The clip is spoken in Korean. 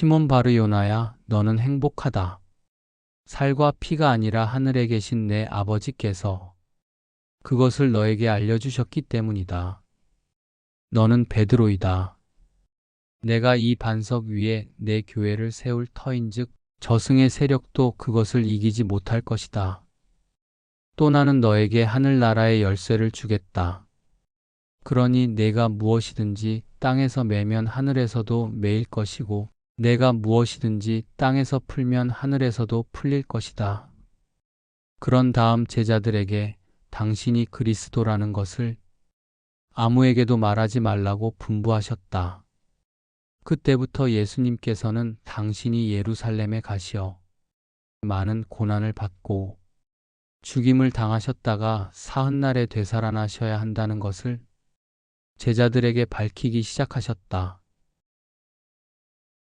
시몬 바르요나야, 너는 행복하다. 살과 피가 아니라 하늘에 계신 내 아버지께서 그것을 너에게 알려주셨기 때문이다. 너는 베드로이다. 내가 이 반석 위에 내 교회를 세울 터인즉 저승의 세력도 그것을 이기지 못할 것이다. 또 나는 너에게 하늘나라의 열쇠를 주겠다. 그러니 내가 무엇이든지 땅에서 매면 하늘에서도 매일 것이고 내가 무엇이든지 땅에서 풀면 하늘에서도 풀릴 것이다. 그런 다음 제자들에게 당신이 그리스도라는 것을 아무에게도 말하지 말라고 분부하셨다. 그때부터 예수님께서는 당신이 예루살렘에 가시어 많은 고난을 받고 죽임을 당하셨다가 사흔날에 되살아나셔야 한다는 것을 제자들에게 밝히기 시작하셨다.